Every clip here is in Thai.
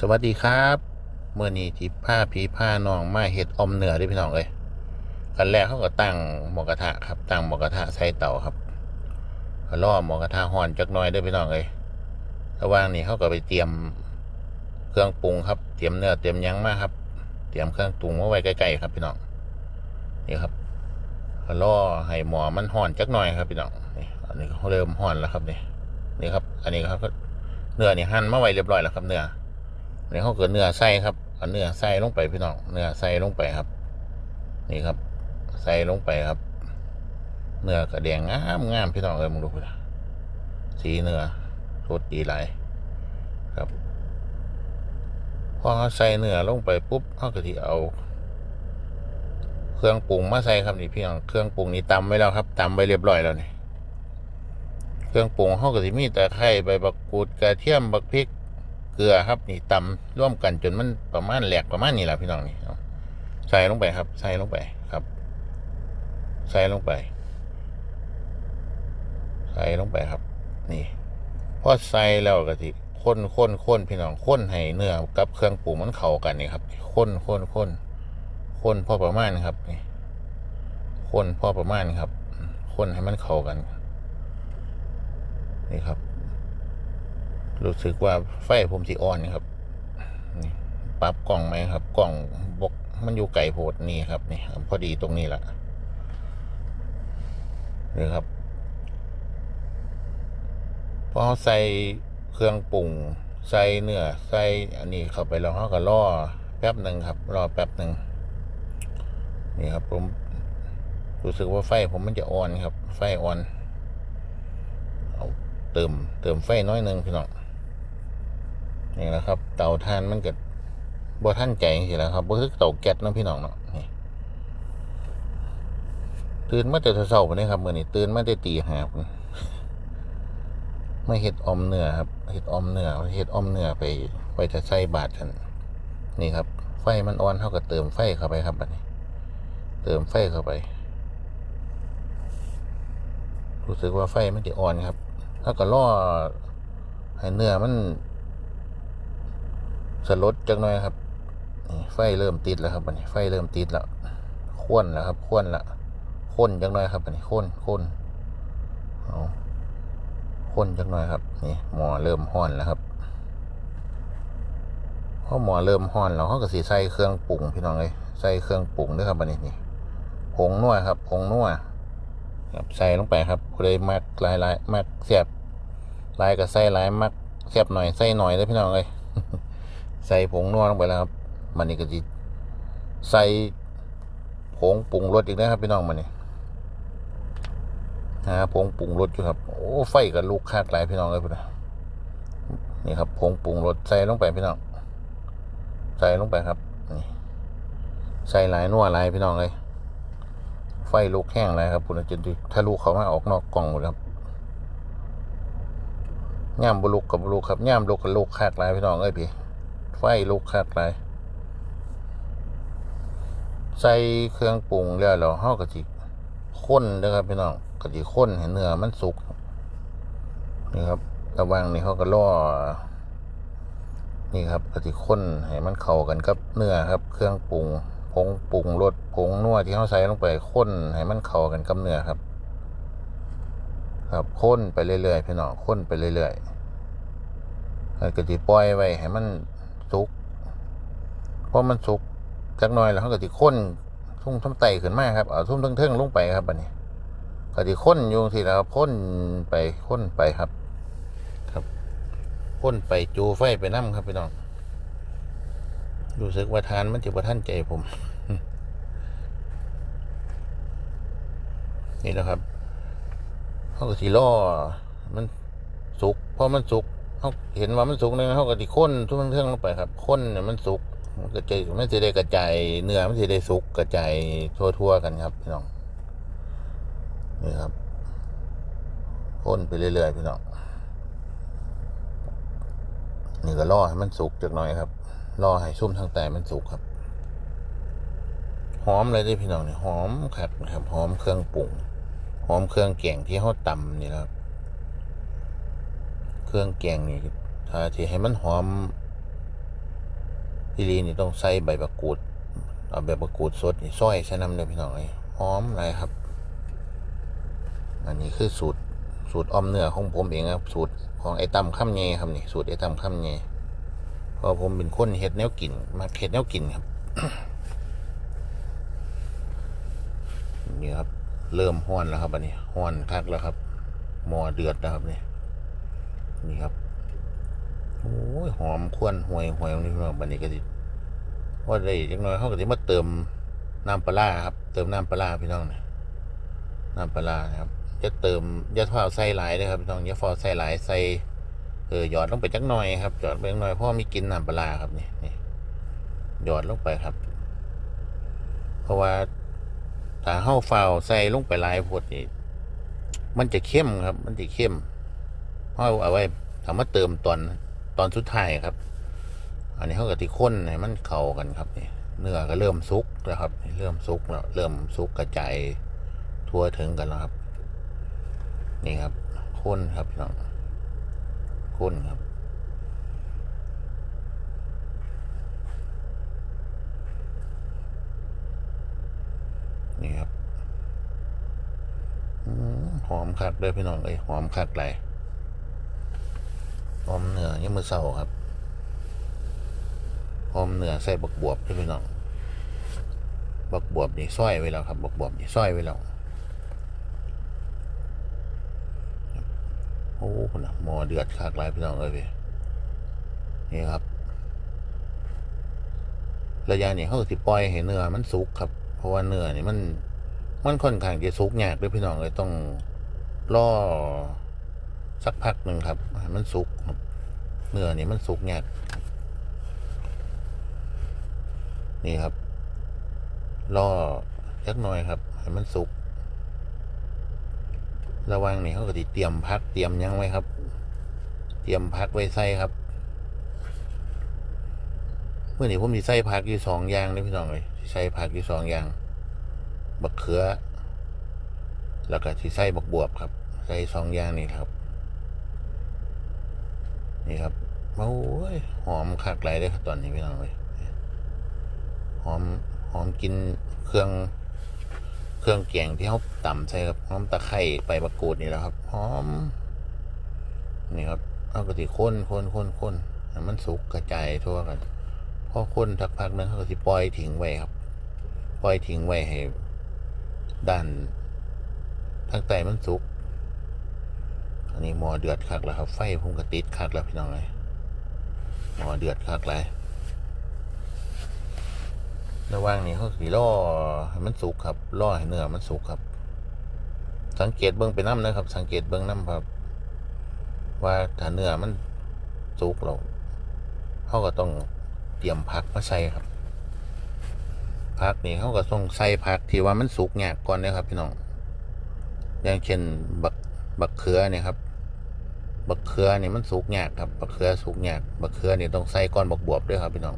สวัสดีครับเมื่อนี้ที่ผ้าผีผ้าน้องมาเห็ดอมเหนือได้อพี่น้องเลยกันแรกเขาก็ตั้งหมอกระทะครับ ตั้งหมอกระทะใส่เตาครับก็ล่อหมอกระทะห่อนจักน้อยได้อพี่น้องเลยระหว่างนี้เขาก็ไปเตรียมเครื่องปรุงครับ เตรียมเนื้อเตรียมยังมาครับ เตรียมเครื่องปรุงมาไว้ใกล้ๆครับพี่น้องนี่ครับก็ล่อให้หมอมันห่อนจักน่อยครับพี่น้องนี่อันนี้เขาเริ่มห่อนแล้วครับนี่นี่ครับ อันนี้ครับเนื้อนี่หั่นมาไว้เรียบร้อยแล้วครับเนื้อ นี่เขาเกิดเนื้อใส่ครับเอาเนื้อใส่ลงไปพี่น้องเนื้อใส่ลงไปครับ นี่ครับใส่ลงไปครับ เนื้อกระแดงงามงามพี่น้องเลยมึงดูนะสีเนื้อสดดีหลายครับพอเขาใส่เนื้อลงไปปุ๊บเขาก็ที่เอา เครื่องปรุงมาใส่ครับนี่พี่น้องเครื่องปรุงนี่ตำไว้แล้วครับตำไว้เรียบร้อยแล้วนี่เครื่องปรุงเขาก็ที่มีแต่ไข่ใบบักกูดกระเทียมบักพริก เกลือครับ นี่ตำร่วมกันจนมันประมาณแหลกประมาณนี้แหละพี่น้องนี่ใส่ลงไปครับ ใส่ลงไปครับ ใส่ลงไป ใส่ลงไปครับ นี่พอใส่แล้วก็ที่ข้นข้นข้นพี่น้องข้นให้เนื้อกับเครื่องปรุงมันเข้ากันนี่ครับข้นข้นข้นข้นพอประมาณครับนี่ข้นพอประมาณครับข้นให้มันเข้ากัน นี่ครับ รู้สึกว่าไฟผมสีอ่อนครับนี่ปรับกล่องไหมครับ กล่องบกมันอยู่ไก่โพดนี่ครับนี่พอดีตรงนี้แหละนี่ครับพอใส่เครื่องปรุงใส่เนื้อใส่อันนี้เข้าไปแล้วเขาก็ล่อแป๊บหนึ่งครับรอแป๊บหนึ่งนี่ครับผมรู้สึกว่าไฟผมมันจะอ่อนครับ ไฟอ่อน เอาเติม เติมไฟน้อยหนึ่งพี่น้อง นี่แหละครับ เตาถ่านมันเกิดบ่ท่านใจจริแล้วครับบ่คือเตาแก๊สเนาะพี่น้องเนาะนี่ตื่นมาแต่เช้าๆนี่ครับมื้อนี้ตื่นมาแต่ตีห้าพุ่นมาเฮ็ดอมเนื้อครับเฮ็ดอมเนื้อเฮ็ดอมเนื้อไปไปจะใส่บาตรกันนี่ครับ ไฟมันอ่อนเท่ากับเติมไฟเข้าไปครับบัดนี้ เติมไฟเข้าไป รู้สึกว่าไฟมันจะอ่อนครับ ถ้าก็ล่อให้เนื้อมัน สลดจักหน่อยครับไฟเริ่มติดแล้วครับอันนี้ไฟเริ่มติดแล้วข้นแล้วครับข้นละข้นจักหน่อยครับอันนี้ข้นข้นเอาข้นจักหน่อยครับนี่หมอเริ่มห้อนแล้วครับพอหมอเริ่มห้อนแล้วเขาก็สีใส่เครื่องปรุงพี่น้องเลยใส่เครื่องปรุงด้วยครับอันนี้นี่ผงนัวครับผงนัวครับใส่ลงไปครับเลยมักลายลายมักเสียบลายกับใส่ลายมักเสียบหน่อยใส่หน่อยเลยพี่น้องเลย ใส่ผงนัวลงไปแล้วครับมันนี่ก็จะใส่ผงปรุงรสอีกนะครับพี่น้องมันนี่หาผงปรุงรสอยู่ครับ โอ้ไฟกับลูกคาดหลายพี่น้องเลยพี่นะนี่ครับผงปรุงรสใส่ลงไปพี่น้อง ใส่ลงไปครับนี่ใส่หลายนัวหลายพี่น้องเลย ไฟลุกแห้งเลยครับคุณจะถ้าลูกเขามาออกนอกกล่องหมดครับย่ามบุลุกกับบุลุกครับย่ามลุกกับลูกคาดหลายพี่น้องเอ้ยพี่ ไฟลุกคักเลยใส่เครื่องปรุงแล้วเราเฮากะจิข้นนะครับพี่น้องกะจิข้นให้เนื้อมันสุกนี่ครับระวังนี่เขาก็ล่อนี่ครับกะจิข้นให้มันเข้ากันกับเนื้อครับ เครื่องปรุงผงปรุงรสผงนัวที่เขาใส่ลงไปข้นให้มันเข้ากันกับเนื้อครับ ครับข้นไปเรื่อยๆพี่น้องข้นไปเรื่อยๆกะจิปล่อยไว้ให้มัน สุกพอมันสุกจักหน่อยแล้วเขาก็สิข้นทุ่งทำไตขึ้นมาครับเอาทุ่มเทิงๆลงไปครับอันนี้ก็สิข้นอยู่ที่แล้วข้นไปข้นไปครับ ครับข้นไปจูไฟไปน้ำครับพี่น้องรู้สึกว่าทานมันจะประท่านใจผมนี่นะครับเขาก็สิล่อมันสุกพอมันสุก เขาเห็นว่ามันสุกเนี่ยเขาก็ติข้นทุกเรื่องลงไปครับข้นเนี่ยมันสุกมันก็จะไม่จะได้กระจายเนื้อไม่จะได้สุกกระจายทั่วๆกันครับพี่น้องนี่ครับข้นไปเรื่อยๆพี่น้องนี่ก็ล่อให้มันสุกจักหน่อยครับล่อให้ชุ่มทางแต่มันสุกครับหอมเลยที่พี่น้องเนี่ยหอมครับครับหอมเครื่องปรุงหอมเครื่องแกงที่เขาตำนี่ครับ เครื่องแกงนี่ถ้าที่ให้มันหอมพี่ลีนี่ต้องใส่ใบมะกรูด เอาใบมะกรูดสดนี่ซอยใส่น้ำเลยพี่น้องเลยหอมเลยครับ อันนี้คือสูตรสูตรออมเนื้อของผมเองครับ สูตรของไอ้ตั้มข้ามเงครับนี่สูตรไอ้ตั้มข้ามเงเพราะผมเป็นคนเฮ็ดแนวกินมาเฮ็ดแนวกินครับนี่ครับ เริ่มห้อนแล้วครับอันนี้ห้อนคักแล้วครับหมอเดือดแล้วครับนี่ นี่ครับโอ้ยหอมควนห่วยห่วยนี่พี่น้องบันนี้ก็สิว่าได้จังน้อยเขาก็จะมาเติมน้ำปลาครับ เติมน้ำปลาพี่น้องนะน้ำปลาครับจะเติมอย่าทอดใส่หลายเลยครับพี่น้องอย่าฟอใส่หลายใส่เออหยอดลงไปจักหน่อยครับหยอดไปจักหน่อยเพราะว่ามีกินน้ำปลาครับนี่นี่หยอดลงไปครับ เพราะว่าถ้าเฮาเฝ้าใส่ลงไปหลายพดนี่มันจะเข้มครับ มันจะเข้ม เฮาเอาไว้ทำมาเติมตอนตอนสุดท้ายครับ อันนี้เขากับที่ข้นให้มันเข้ากันครับนี่เนื้อก็เริ่มสุกแล้วครับ เริ่มสุกแล้วเริ่มสุกกระจายทั่วถึงกันแล้วครับ นี่ครับข้นครับพี่น้องข้นครับนี่ครับหอมคักเลยพี่น้องเอ้ยหอมคักเลย หอมเหนือยังมือเศร้าครับหอมเหนือใส่บักบวบใช่พี่น้องบักบวบนี่ซ้อยไว้แล้วครับบักบวบนี่ซ้อยไว้แล้วโอ้คุณนะหมอเดือดคักลายพี่น้องเอ้ยพี่นี่ครับ ระยะนี้เขาสิปล่อยให้เนื้อมันสุกครับ เพราะว่าเนื้อนี่มันมันค่อนข้างจะสุกยากด้วยพี่น้องเลยต้องล่อสักพักหนึ่งครับ มันสุก เนื้อนี่มันสุกยากนี่ครับล่อเล็กน้อยครับให้มันสุก ระวังนี่เขาก็สิเตรียมพักเตรียมยังไว้ครับ เตรียมพักไว้ใส่ครับเมื่อนี้ผมมีใส่ผักอยู่สองอย่างเลยพี่น้องเลยสิใส่ผักอยู่สองอย่าง บักเขือ แล้วก็ที่ใส่บักบวบครับใส่สองอย่างนี่ครับ นี่ครับ โอ้ยหอมคักไรเลยครับตอนนี้พี่น้องเลยหอมหอมกินเครื่อง เครื่องแกงที่เขาต่ำใส่ครับหอมตะไคร้ใบมะกรูดนี่แหละครับหอม นี่ครับเอากระติข้นข้นข้นข้นมันสุกกระจายทั่วกันพอคนทักพักนึงเขาก็สิปล่อยทิ้งไว้ครับ ปล่อยทิ้งไว้ให้ด้านทางใต้มันสุก อันนี้หมอเดือดคักแล้วครับ ไฟพุ่งกระติดคักแล้วพี่น้องเลย หมอเดือดคักเลยระว่างนี้เขาสีล่อให้มันสุกครับล่อให้เนื้อมันสุกครับ สังเกตเบื้องไปน้ำนะครับ สังเกตเบื้องน้ำครับ ว่าถ้าเนื้อมันสุกเราเขาก็ต้องเตรียมพักมาใส่ครับพักนี่เขาก็ต้องใส่พักที่ว่ามันสุกยากก่อนนะครับพี่น้องอย่างเช่นบักบักเขือเนี่ยครับ บักเขือนี่มันสุกยากครับบักเขือสุกยากบักเขือนี่ต้องใส่ก่อนบักบวบด้วยครับพี่น้อง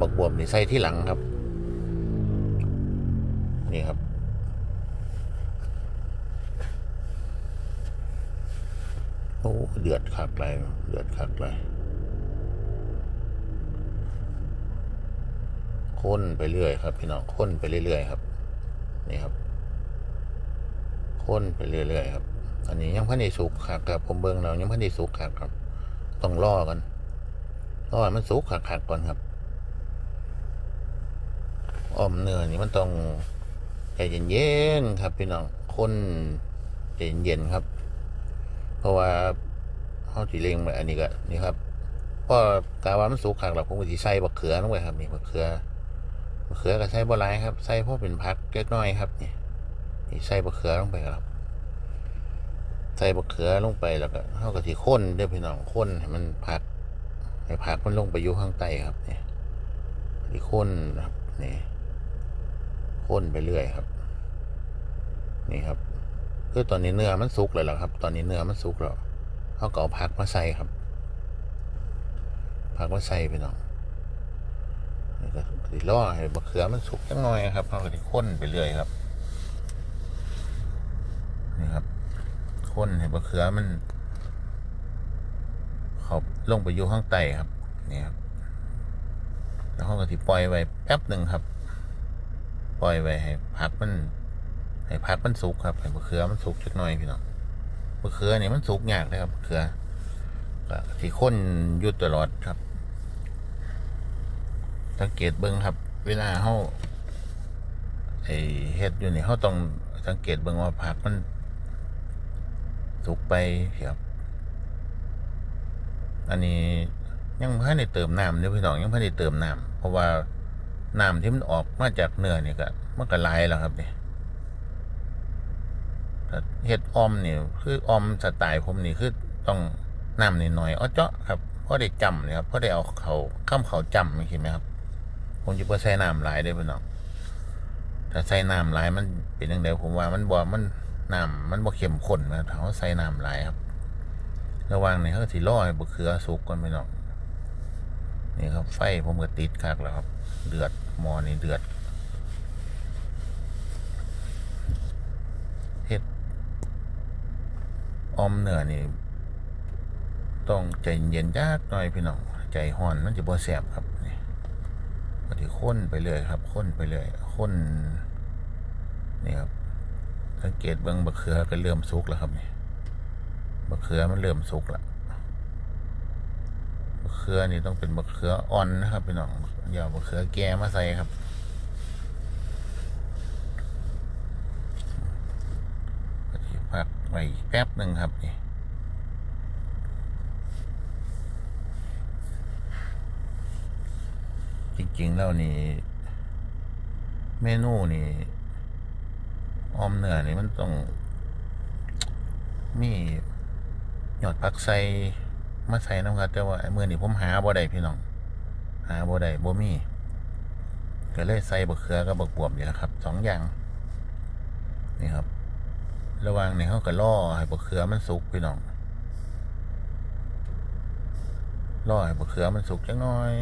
บักบวบนี่ใส่ที่หลังครับ นี่ครับ โอ้เดือดคักเลยเดือดคักเลยค้นไปเรื่อยครับ พี่น้องค้นไปเรื่อยๆครับ นี่ครับค้นไปเรื่อยๆครับ อันนี้ยังพันในสุกคักครับผมเบิ่งเรายังพันในสุกคักครับ ต้องรอกันรอให้มันสุกคักๆก่อนครับอ้อมเนื้อนี่มันต้องใจเย็นๆครับ พี่น้องคนใจเย็นๆครับ เพราะว่าเขาสีเล็งแบบอันนี้ก็นี่ครับพอกาว่ามันสุกคักแล้วผมก็สิใส่บักเขือลงไปครับนี่บักเขือบักเขือก็ใส่บ่หลายครับใส่เพราะเป็นพักเล็กน้อยครับนี่นี่ใส่บักเขือลงไปครับ ใส่บักเขือลงไปแล้วก็เขาก็ที่ข้นเด้อพี่น้องข้นให้มันผักให้ผักมันลงไปอยู่ข้างใต้ครับนี่ที่ข้นนะครับนี่ข้นไปเรื่อยครับ นี่ครับคือตอนนี้เนื้อมันสุกเลยแล้วครับ ตอนนี้เนื้อมันสุกแล้วเขาก็เอาผักมาใส่ครับผักมาใส่พี่น้องก็สิล่อให้บักเขือมันสุกจังหน่อยครับเขาก็ที่ข้นไปเรื่อยครับนี่ครับ ข้นให้บะเขือมันเขาลงไปอยู่ข้างใต้ครับนี่ครับแล้วเขาก็สิปล่อยไว้แป๊บหนึ่งครับ ปล่อยไว้ให้ผักมัน ให้ผักมันสุกครับให้มะเขือมันสุกจักหน่อยพี่น้องมะเขือนี่มันสุกยากเลยครับเขือก็ที่ข้นอยุดตลอดครับสังเกตเบิ้งครับ เวลาเขาไอเฮ็ดอยู่นี่เขาต้องสังเกตเบิ้งว่าผักมัน สุกไปครับ อันนี้ยังไม่ได้เติมน้ำเดี๋ยวพี่น้องยังไม่ได้เติมน้ำเพราะว่าน้ำที่มันออกมาจากเนื้อเนี่ยก็มันก็ไหลายแล้วครับเนี่ถ้าเห็ดออมนี่ยคือออมสไตล์ผมนี่คือต้องน้ำนิดหน่อยอ้อเจาะครับเพราะได้จำเลยครับเพราะได้เอาเขาข้ามเขาจำไม่คิดไหมครับ ผมจะเ่ใส่น้ำหลายได้พี่น้องถ้าใส่น้ำหลายมันเป็นยังไงผมว่ามันบ่มัน น้ำมันบ่เข้มข้นนะถ้าเขาใส่น้ำหลายครับ ระวังนี่เขาสิล่อให้บะเขือสุกก่อนพี่น้องนี่ครับไฟผมก็ติดคักแล้วครับ เดือดหมอนี่เดือดเฮ็ดออมเนื้อนี่ต้องใจเย็นจักหน่อยพี่น้องใจห้อนมันจะบ่แสบครับนี่ก็ที่ข้นไปเรื่อยครับข้นไปเรื่อยข้นนี่ครับ สังเกตเบิ่งบะเขือก็เริ่มสุกแล้วครับนี่มะเขือมันเริ่มสุกละมะเขือนี่ต้องเป็นมะเขืออ่อนนะครับพี่น้องอย่าเอามะเขือแก่มาใส่ครับก็ที่พักไว้แป๊บหนึ่งครับนี่จริงๆแล้วนี่ เมนูนี่ ออมเนื้อนี่มันต้อง มีหยอดผักใส่มาใส่น้ำครับแต่ว่าไอ้มือนี่ผมหาบ่ได้พี่น้อง หาบ่ได้บ่มีก็เลยใส่บะเขือกับบักบวบนี่แหละครับสองอย่าง นี่ครับ ระหว่างนี่เขาก็ล่อให้บะเขือมันสุกพี่น้องล่อให้บะเขือมันสุกจังน้อย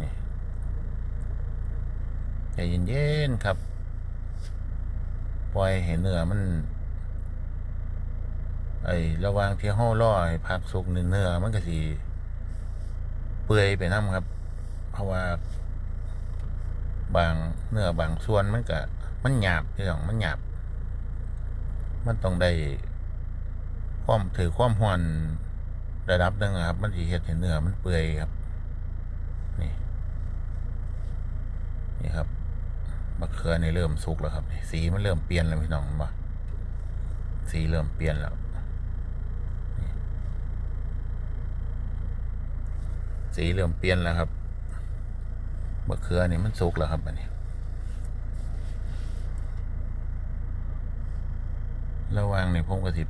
นี่ใจเย็นๆครับ ปล่อยให้เนื้อมัน ไอ้ระวางที่ห่อล่อให้พักสุกเนื้อมันก็สิเปื่อยไปน้ำครับ เพราะว่าบางเนื้อบางส่วนมันก็มันหยาบที่สองมันหยาบ มันต้องได้ความถือความหวนระดับนึงอครับ มันสิเฮ็ดให้เนื้อมันเปื่อยครับ นี่ นี่ครับ มะเขือในเริ่มสุกแล้วครับ สีมันเริ่มเปลี่ยนแล้วพี่น้องเห็นปะสีเริ่มเปลี่ยนแล้วสีเริ่มเปลี่ยนแล้วครับมะเขือนี่มันสุกแล้วครับอันนี้ระว่างนี่ผมก็สิ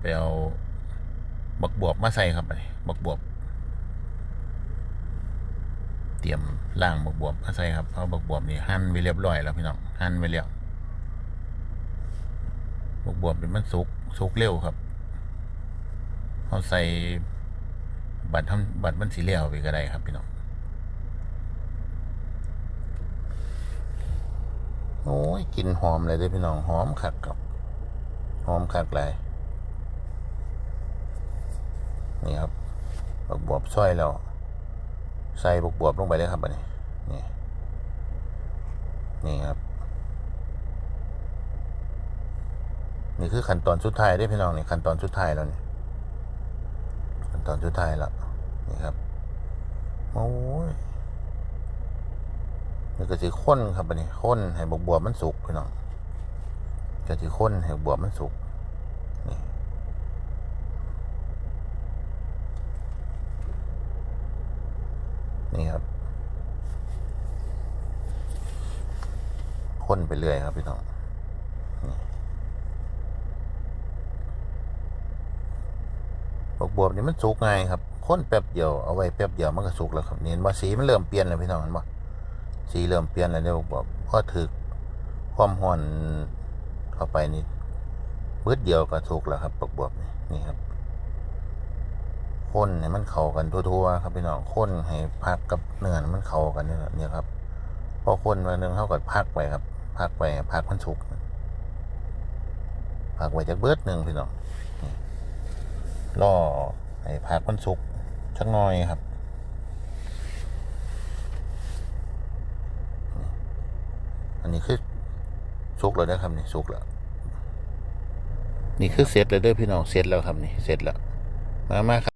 ไปเอาบักบวบมาใส่ครับอันนี้บักบวบ เตรียมล่างบักบวบมาใส่ครับเพราะบักบวบนี่หั่นไว้เรียบร้อยแล้วพี่น้องหั่นไว้แล้วบักบวบนี่มันสุกสุกเร็วครับเขาใส่บัตรทำบัตรมันสีเหลี่ยวไปก็ได้ครับพี่น้องโอ้ยกลินหอมเลยเด้อพี่น้องหอมคักครับหอมคักเลยนี่ครับบวบบวบซอยแล้ว ใส่บวบบวบลงไปเลยครับอันนี้นี่นี่ครับ นี่คือขั้นตอนสุดท้ายได้พี่น้องนี่ขั้นตอนสุดท้ายแล้วนี่ขั้นตอนสุดท้ายแล้วนี่ครับโอ้ยนี่ก็สิข้นครับอันนี้ข้นให้บวบบวบมันสุกพี่น้องก็สิข้นให้บวบมันสุกนี่ นี่ครับข้นไปเรื่อยครับพี่น้องบวบบวบนี่มันสุกง่ายครับข้นแป๊บเดียวเอาไว้แป๊บเดียวมันก็สุกแล้วครับนี่เห็นว่าสีมันเริ่มเปลี่ยนแล้วพี่น้องเห็นปะสีเริ่มเปลี่ยนแล้วเดี๋ยวบกพอถึกความร้อนเข้าไปนี่มืดเดียวก็สุกแล้วครับบวบบวบนี่นี่ครับ ข้นให้มันเข้ากันทั่วๆครับพี่น้องข้นให้พักกับเนื้อมันเข้ากันเนี่ยเนี่ยครับพอคนมาหนึ่งเขาก็พักไปครับ พักไปพักมันสุกพักไว้จากเบิดหนึ่งพี่น้องล่อให้พักมันสุกชักหน้อยครับอันนี้คือสุกแล้วนะครับนี่สุกแล้วนี่คือเสร็จแล้วเด้อพี่น้องเสร็จแล้วครับนี่เสร็จแล้วมามาครับ